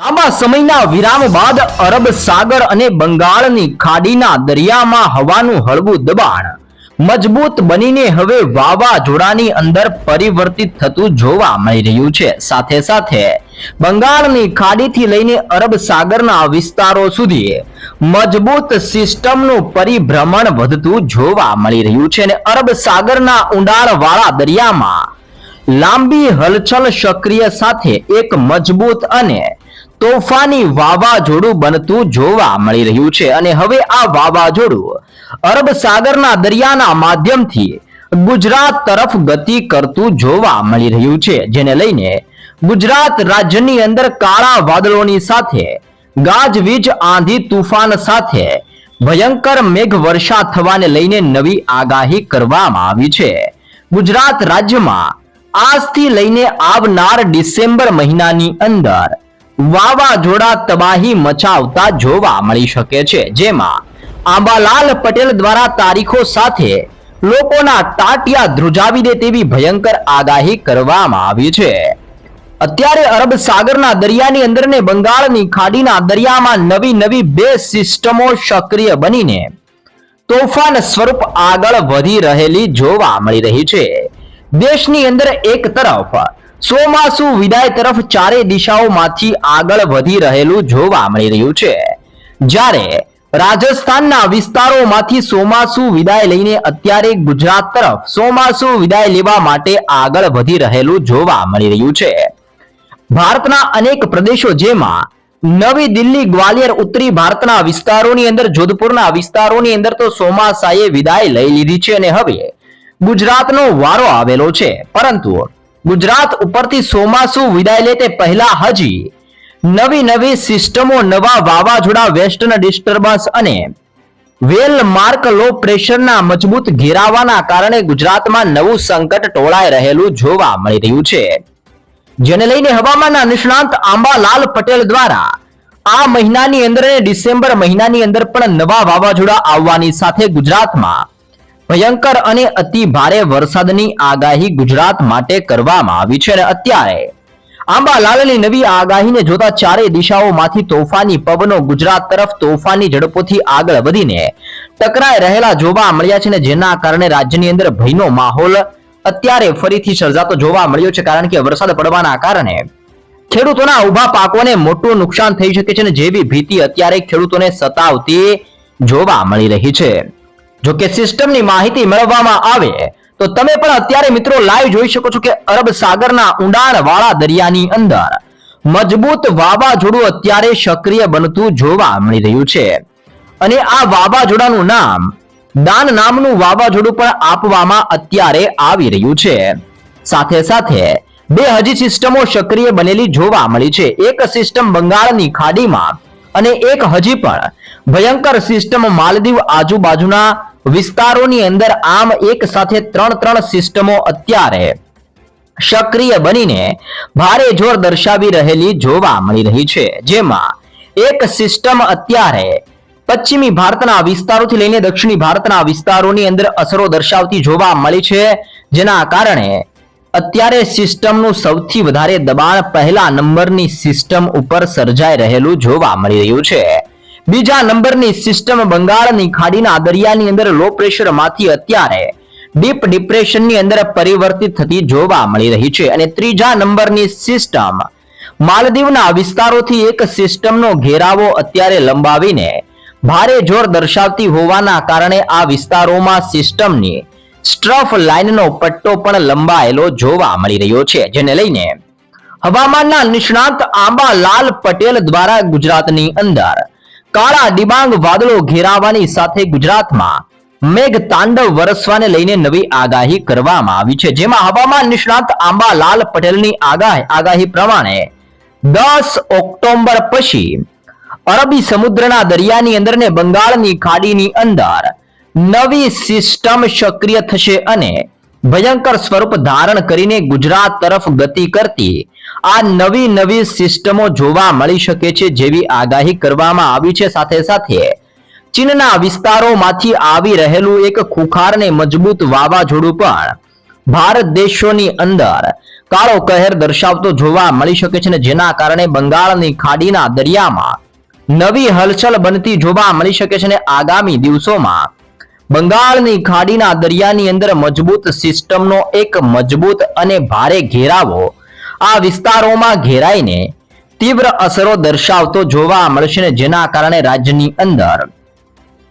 લાંબા સમયના વિરામ બાદ અરબ સાગર અને બંગાળની ખાડીના દરિયામાં હવાનું હળવું દબાણ. મજબૂત બનીને હવે વાવાઝોડાની અંદર પરિવર્તિત થતું જોવા મળી રહ્યું છે. સાથે સાથે બંગાળની ખાડીથી લઈને અરબ સાગરના વિસ્તારો સુધી મજબૂત સિસ્ટમનું પરિભ્રમણ વધતું જોવા મળી રહ્યું છે અને અરબ સાગરના ઊંડાણવાળા દરિયામાં લાંબી હલચલ સક્રિય સાથે એક મજબૂત અને તોફાની વાવાઝોડું બનતું જોવા મળી રહ્યું છે અને હવે આ વાવાઝોડું અરબ સાગરના દરિયાના માધ્યમથી ગુજરાત તરફ ગતિ કરતું જોવા મળી રહ્યું છે, જેને લઈને ગુજરાત રાજ્યની અંદર કાળા વાદળોની સાથે ગાજવીજ આંધી તુફાન સાથે ભયંકર મેઘ વર્ષા થવાને લઈને નવી આગાહી કરવામાં આવી છે. ગુજરાત રાજ્યમાં આજથી લઈને આવનાર ડિસેમ્બર મહિનાની અંદર વાવાઝોડા તબાહી મચાવતા જોવા મળી શકે છે. જેમાં આંબાલાલ પટેલ દ્વારા તારીખો સાથે લોકોના તાટિયા ધ્રુજાવી દે તેવી ભયંકર આગાહી કરવામાં આવી છે. અત્યારે અરબ સાગરના દરિયાની અંદર ને બંગાળની ખાડીના દરિયામાં નવી નવી બે સિસ્ટમો સક્રિય બનીને તોફાન સ્વરૂપ આગળ વધી રહેલી જોવા મળી રહી છે. દેશની અંદર એક તરફ ચોમાસુ વિદાય તરફ ચારે દિશાઓમાંથી આગળ વધી રહેલું જોવા મળી રહ્યું છે. જ્યારે રાજસ્થાનના વિસ્તારોમાંથી ચોમાસુ વિદાય લઈને અત્યારે ગુજરાત તરફ ચોમાસુ વિદાય લેવા માટે આગળ વધી રહેલું જોવા મળી રહ્યું છે. ભારતના અનેક પ્રદેશો જેમાં નવી દિલ્હી ગ્વાલિયર ઉત્તરી ભારતના વિસ્તારોની અંદર, જોધપુરના વિસ્તારોની અંદર તો ચોમાસાએ વિદાય લઈ લીધી છે અને હવે ગુજરાતનો વારો આવેલો છે. પરંતુ ગુજરાત ઉપરથી ચોમાસું વિદાય લે તે પહેલા હજી નવી નવી સિસ્ટમો નવા વાવાઝોડા, વેસ્ટર્ન ડિસ્ટર્બન્સ અને વેલ માર્ક લો પ્રેશરના મજબૂત ઘેરાવાના કારણે ગુજરાતમાં નવું સંકટ ટોળાઈ રહેલું જોવા મળી રહ્યું છે. જેને લઈને હવામાનના નિષ્ણાંત આંબાલાલ પટેલ દ્વારા આ મહિનાની અંદર ડિસેમ્બર મહિનાની અંદર પણ નવા વાવાઝોડા આવવાની સાથે ગુજરાતમાં ભયંકર અને અતિ ભારે વરસાદની આગાહી ગુજરાત માટે કરવામાં આવી છે અને અત્યારે આંબાલાલની નવી આગાહીને જોતા ચારે દિશાઓમાંથી તોફાની પવનો ગુજરાત તરફ તોફાની ઝડપોથી આગળ વધીને ટકરાઈ રહેલા જોવા મળ્યા છે અને જેના કારણે રાજ્યની અંદર ભયનો માહોલ અત્યારે ફરીથી સર્જાતો જોવા મળ્યો છે કારણ કે વરસાદ પડવાના કારણે ખેડૂતોના ઊભા પાકોને મોટું નુકસાન થઈ શકે છે અને જેવી ભીતિ અત્યારે ખેડૂતોને સતાવતી જોવા મળી રહી છે. જો કે સિસ્ટમની માહિતી મેળવવામાં આવે, તો તમે પણ અત્યારે મિત્રો લાઈવ જોઈ શકો છો કે અરબ સાગરના ઊંડાણ વાળા દરિયાની અંદર મજબૂત વાવાઝોડું અત્યારે સક્રિય બનતું જોવા મળી રહ્યું છે. અને આ વાવાઝોડાનું નામ દાન નામનું વાવાઝોડું પણ આપવામાં અત્યારે આવી રહ્યું છે. સાથે સાથે બે હજી સિસ્ટમો સક્રિય બનેલી જોવા મળી છે. એક સિસ્ટમ બંગાળની ખાડીમાં અને એક હજી પણ ભયંકર સિસ્ટમ માલદીવ આજુબાજુના વિસ્તારોની અંદર આમ એક સાથે ત્રણ ત્રણ સિસ્ટમો અત્યારે સક્રિય બનીને ભારે જોર દર્શાવી રહેલી જોવા મળી રહી છે. જેમાં એક સિસ્ટમ અત્યારે પશ્ચિમી ભારતના વિસ્તારોથી લઈને દક્ષિણી ભારતના વિસ્તારોની અંદર અસરો દર્શાવતી જોવા મળી છે. જેના કારણે અત્યારે સિસ્ટમનું સૌથી વધારે દબાણ પહેલા નંબરની સિસ્ટમ ઉપર સર્જાઈ રહેલું જોવા મળી રહ્યું છે. બીજા નંબરની સિસ્ટમ બંગાળની ખાડીના દરિયાની અંદર લો પ્રેશરમાંથી અત્યારે ડીપ ડિપ્રેશનની અંદર પરિવર્તિત થતી જોવા મળી રહી છે અને ત્રીજા નંબરની સિસ્ટમ માલદીવના વિસ્તારોથી એક સિસ્ટમનો ઘેરાવો અત્યારે લંબાવીને ભારે જોર દર્શાવતી હોવાના કારણે આ વિસ્તારોમાં સિસ્ટમની સ્ટ્રફ લાઇનનો પટ્ટો પણ લંબાયેલો જોવા મળી રહ્યો છે, જેને લઈને હવામાનના નિષ્ણાંત આંબાલાલ પટેલ દ્વારા ગુજરાતની અંદર કાળા ડિબાંગ વાદળો ઘેરાવાની સાથે ગુજરાતમાં મેઘ તાંડવ વરસવાને લઈને નવી આગાહી કરવામાં આવી છે, જેમાં હવામાન નિષ્ણાંત આંબાલાલ પટેલની આગાહી આગાહી પ્રમાણે દસ ઓક્ટોબર પછી અરબી સમુદ્રના દરિયાની અંદર ને બંગાળની ખાડીની અંદર નવી સિસ્ટમ સક્રિય થશે અને ભયંકર સ્વરૂપ ધારણ કરીને ગુજરાત તરફ ગતિ કરતી આ નવી નવી સિસ્ટમો જોવા મળી શકે છે જેવી આગાહી કરવામાં આવી છે. સાથે સાથે ચીનના વિસ્તારોમાંથી આવી રહેલું એક ખુખારને મજબૂત વાવાઝોડું પણ ભારત દેશોની અંદર કાળો કહેર દર્શાવતો જોવા મળી શકે છે જેના કારણે બંગાળની ખાડીના દરિયામાં નવી હલચલ બનતી જોવા મળી શકે છે અને આગામી દિવસોમાં બંગાળની ખાડીના દરિયાની અંદર મજબૂત સિસ્ટમનો એક મજબૂત અને ભારે ઘેરાવો આ વિસ્તારોમાં ઘેરાઈને તીવ્ર અસરો દર્શાવતો જોવા મળશે ને જેના કારણે રાજ્યની અંદર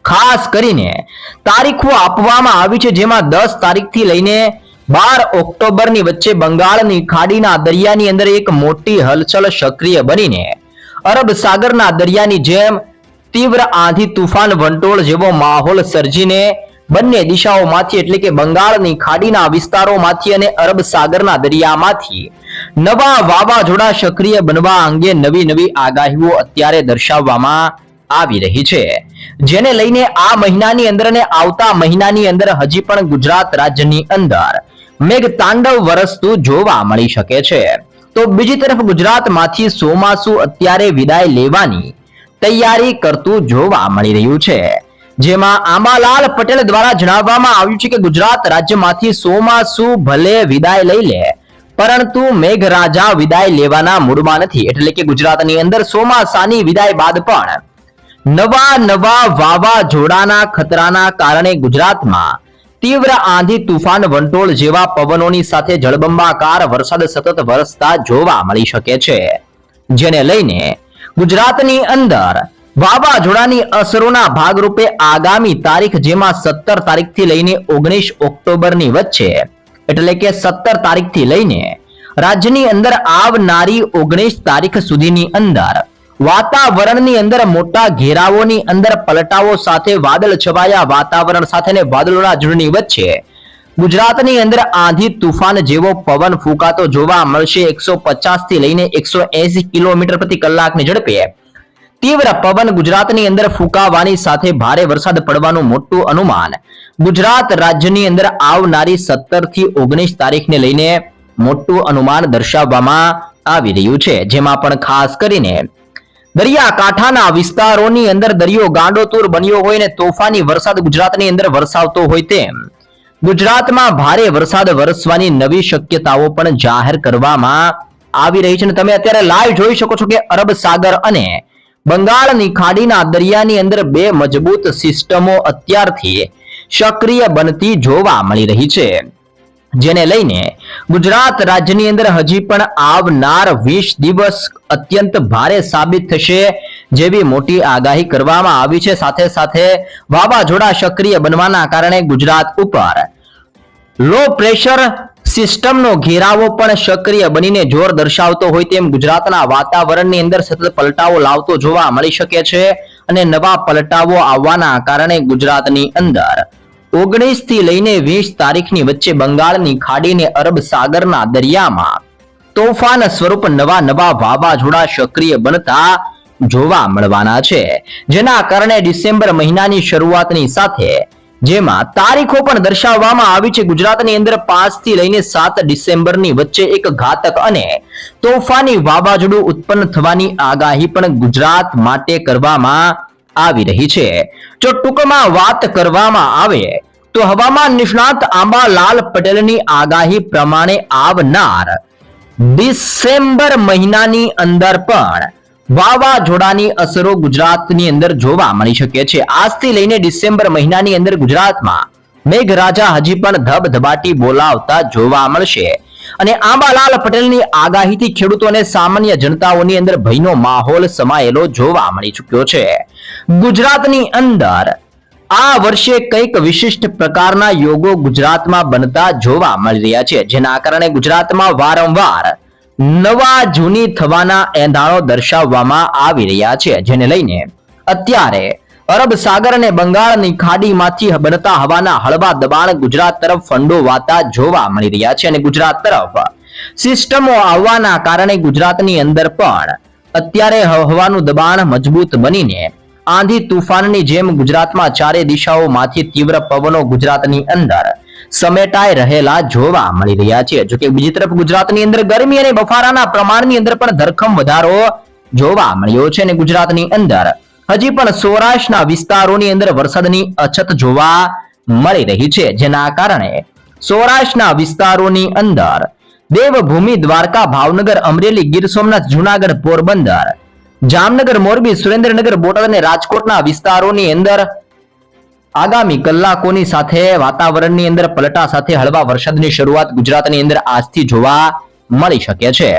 ખાસ કરીને તારીખો આપવામાં આવી છે, જેમાં દસ તારીખથી લઈને બાર ઓક્ટોબરની વચ્ચે બંગાળની ખાડીના દરિયાની અંદર એક મોટી હલચલ સક્રિય બનીને અરબ સાગરના દરિયાની જેમ તીવ્ર આંધી તુફાન વંટોળ જેવો માહોલ સર્જીને બંને દિશાઓમાંથી એટલે કે બંગાળની ખાડીના વિસ્તારોમાંથી અને અરબ સાગરના દરિયામાંથી નવા વાવાઝોડા સક્રિય બનવા અંગે નવી નવી આગાહીઓ અત્યારે દર્શાવવામાં આવી રહી છે. જેને લઈને આ મહિનાની અંદર અને આવતા મહિનાની અંદર હજી પણ ગુજરાત રાજ્યની અંદર મેઘ તાંડવ વરસતું જોવા મળી શકે છે. તો બીજી તરફ ગુજરાતમાંથી સોમાસુ અત્યારે વિદાય લેવાની તૈયારી કરતું જોવા મળી રહ્યું છે. જેમાં આંબાલાલ પટેલ દ્વારા જણાવવામાં આવ્યું છે કે ગુજરાત રાજ્યમાંથી સોમાસુ ભલે વિદાય લઈ લે, પરંતુ મેઘરાજા વિદાય લેવાના મૂડમાં નથી. એટલે કે ગુજરાતની અંદર સોમાસાની વિદાય બાદ પણ નવા નવા વાવાઝોડાના ખતરાના કારણે ગુજરાતમાં તીવ્ર આંધી તુફાન વંટોળ જેવા પવનોની સાથે જળબંબાકાર વરસાદ સતત વરસતા જોવા મળી શકે છે. જેને લઈને ગુજરાતની અંદર વાવાઝોડાની અસરોના ભાગરૂપે આગામી તારીખ, જેમાં સત્તર તારીખથી લઈને ઓગણીસ ઓક્ટોબરની વચ્ચે, એટલે કે સત્તર તારીખથી લઈને રાજ્યની અંદર આવનારી ઓગણીસ તારીખ સુધીની અંદર વાતાવરણની અંદર મોટા ઘેરાવોની અંદર પલટાવો સાથે વાદળ છવાયા વાતાવરણ સાથે ને વાદળોના ઝુંડની વચ્ચે ગુજરાતની અંદર આંધી તુફાન જેવો પવન ફૂંકાતો જોવા મળશે. એકસો થી લઈને એકસો કિલોમીટર પ્રતિ કલાકની ઝડપે. તીવ્ર પવન ગુજરાતની અંદર ફૂંકાવાની સાથે ભારે વરસાદ પડવાનું મોટું અનુમાન. ગુજરાત રાજ્યની અંદર આવનારી સત્તરથી ઓગણીસ તારીખને લઈને મોટું અનુમાન દર્શાવવામાં આવી રહ્યું છે. જેમાં પણ ખાસ કરીને દરિયાકાંઠાના વિસ્તારોની અંદર દરિયો ગાંડોતુર બન્યો હોય ને તોફાની વરસાદ ગુજરાતની અંદર વરસાવતો હોય તેમ. ગુજરાતમાં ભારે વરસાદ વરસવાની નવી શક્યતાઓ પણ જાહેર કરવામાં આવી રહી છે અને તમે અત્યારે લાઈવ જોઈ શકો છો કે અરબ સાગર અને બંગાળની ખાડીના દરિયાની અંદર બે મજબૂત સિસ્ટમો અત્યારથી સક્રિય બનતી જોવા મળી રહી છે. જેને લઈને ગુજરાત રાજ્યની અંદર હજી પણ આવનાર વીસ દિવસ અત્યંત ભારે સાબિત થશે જેવી મોટી આગાહી કરવામાં આવી છે. સાથે સાથે વાવાઝોડા સક્રિય બનવાના કારણે ગુજરાત ઉપર લો પ્રેશર સિસ્ટમનો ઘેરાવો પણ સક્રિય બનીને જોર દર્શાવતો હોય તેમ ગુજરાતના વાતાવરણની અંદર સતત પલટાવો લાવતો જોવા મળી શકે છે અને નવા પલટાવો આવવાના કારણે ગુજરાતની અંદર ઓગણીસથી લઈને વીસ તારીખની વચ્ચે બંગાળની ખાડીને અરબ સાગરના દરિયામાં તોફાન સ્વરૂપ નવા નવા વાવાઝોડા સક્રિય બનતા જોવા મળવાના છે. જેના કારણે ડિસેમ્બર મહિનાની શરૂઆતની સાથે જેમાં તારીખો પણ દર્શાવવામાં આવી છે. ગુજરાતની અંદર પાંચથી લઈને સાત ડિસેમ્બરની વચ્ચે એક ઘાતક અને તોફાની વાવાઝોડું ઉત્પન્ન થવાની આગાહી પણ ગુજરાત માટે કરવામાં આવી રહી છે. જો ટૂંકમાં વાત કરવામાં આવે, તો હવામાન નિષ્ણાત આંબાલાલ પટેલની આગાહી પ્રમાણે આવનાર ડિસેમ્બર મહિનાની અંદર પણ વાવાઝોડાની અસરો ગુજરાતની અંદર જોવા મળી શકે છે. આજથી લઈને ડિસેમ્બર મહિનાની અંદર ગુજરાતમાં મેઘરાજા હજી પણ ધબધબાટી બોલાવતા જોવા મળશે. અને આંબાલાલ પટેલની આગાહીથી ખેડૂતોને સામાન્ય જનતાઓની અંદર ભયનો માહોલ સમાયેલો જોવા મળી ચૂક્યો છે. ગુજરાતની અંદર આ વર્ષે કંઈક વિશિષ્ટ પ્રકારના યોગો ગુજરાતમાં બનતા જોવા મળી રહ્યા છે, જેના કારણે ગુજરાતમાં વારંવાર નવા જૂની થવાના એંધાણો દર્શાવવામાં આવી રહ્યા છે, જેને લઈને અત્યારે અરબ સાગર અને બંગાળની ખાડીમાંથી બનતા હવાના હળવા દબાણ ગુજરાત તરફ ફંડોવાતા જોવા મળી રહ્યા છે અને ગુજરાત તરફ સિસ્ટમો આવવાના કારણે ગુજરાતની અંદર પણ અત્યારે હવાનું દબાણ મજબૂત બનીને આંધી તુફાનની જેમ ગુજરાતમાં ચારે દિશાઓમાંથી તીવ્ર પવનો ગુજરાતની અંદર સમેટાઈ રહેલા જોવા મળી રહ્યા છે. જોકે બીજી તરફ ગુજરાતની અંદર ગરમી અને બફારાના પ્રમાણની અંદર પણ ધરખમ વધારો જોવા મળ્યો છે અને ગુજરાતની અંદર હજી પણ સૌરાષ્ટ્રના વિસ્તારોની અંદર વરસાદની અછત જોવા મળી રહી છે. જેના કારણે સૌરાષ્ટ્રના વિસ્તારોની અંદર દેવભૂમિ દ્વારકા ભાવનગર અમરેલી ગીર સોમનાથ જુનાગઢ પોરબંદર જામનગર મોરબી, સુરેન્દ્રનગર, બોટાદ અને રાજકોટના વિસ્તારોની અંદર આગામી કલાકોની સાથે, વાતાવરણની અંદર પલટા સાથે હળવા વરસાદની શરૂઆત ગુજરાતની અંદર આજથી જોવા મળી શકે છે.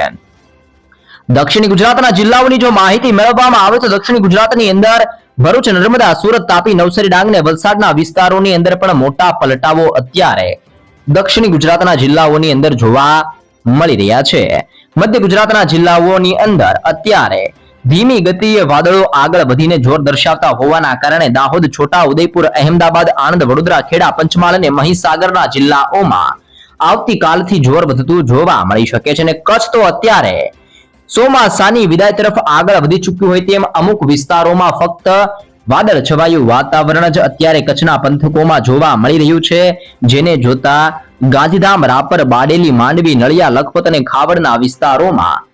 દક્ષિણ ગુજરાતના જિલ્લાઓની જો માહિતી મેળવવામાં આવે તો દક્ષિણ ગુજરાતની અંદર ભરૂચ, નર્મદા, સુરત, તાપી, નવસારી, ડાંગ અને વલસાડના વિસ્તારોની અંદર પણ મોટા પલટાવો અત્યારે દક્ષિણ ગુજરાતના જિલ્લાઓની અંદર જોવા મળી રહ્યા છે. મધ્ય ગુજરાતના જિલ્લાઓની અંદર અત્યારે ધીમી ગતિએ વાદળો આગળ વધીને જોર દર્શાવતા હોવાના કારણે દાહોદ, છોટા, ઉદયપુર, અહેમદાબાદ, આણંદ, વડોદરા, ખેડા, પંચમહાલ અને મહીસાગરના જિલ્લાઓમાં આવતીકાલથી જોર વધતું જોવા મળી શકે છે અને કચ્છ તો અત્યારે ચોમાસાની વિદાય તરફ આગળ વધી ચૂક્યું હોય તેમ અમુક વિસ્તારોમાં ફક્ત વાદળ છવાયું વાતાવરણ જ અત્યારે કચ્છના પંથકોમાં જોવા મળી રહ્યું છે. જેને જોતા ગાંધીધામ, રાપર, બાડેલી, માંડવી, નળિયા, લખપત અને ખાવડના વિસ્તારોમાં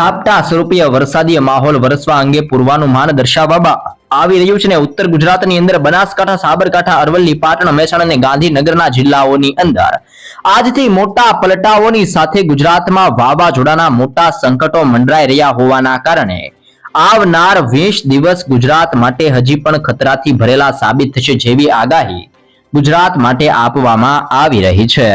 ઝાપટા સ્વરૂપીય વરસાદીય માહોલ વરસવા અંગે પૂર્વાનુમાન દર્શાવવામાં આવી રહ્યું છે ને ઉત્તર ગુજરાતની અંદર બનાસકાંઠા, સાબરકાંઠા, અરવલ્લી, પાટણ, મહેસાણા અને ગાંધીનગરના જિલ્લાઓની અંદર આજથી મોટા પલટાઓની સાથે ગુજરાતમાં વાવાઝોડાના મોટા સંકટો મંડરાઈ રહ્યા હોવાના કારણે આવનાર વીસ દિવસ ગુજરાત માટે હજી પણ ખતરાથી ભરેલા સાબિત થશે જેવી આગાહી ગુજરાત માટે આપવામાં આવી રહી છે.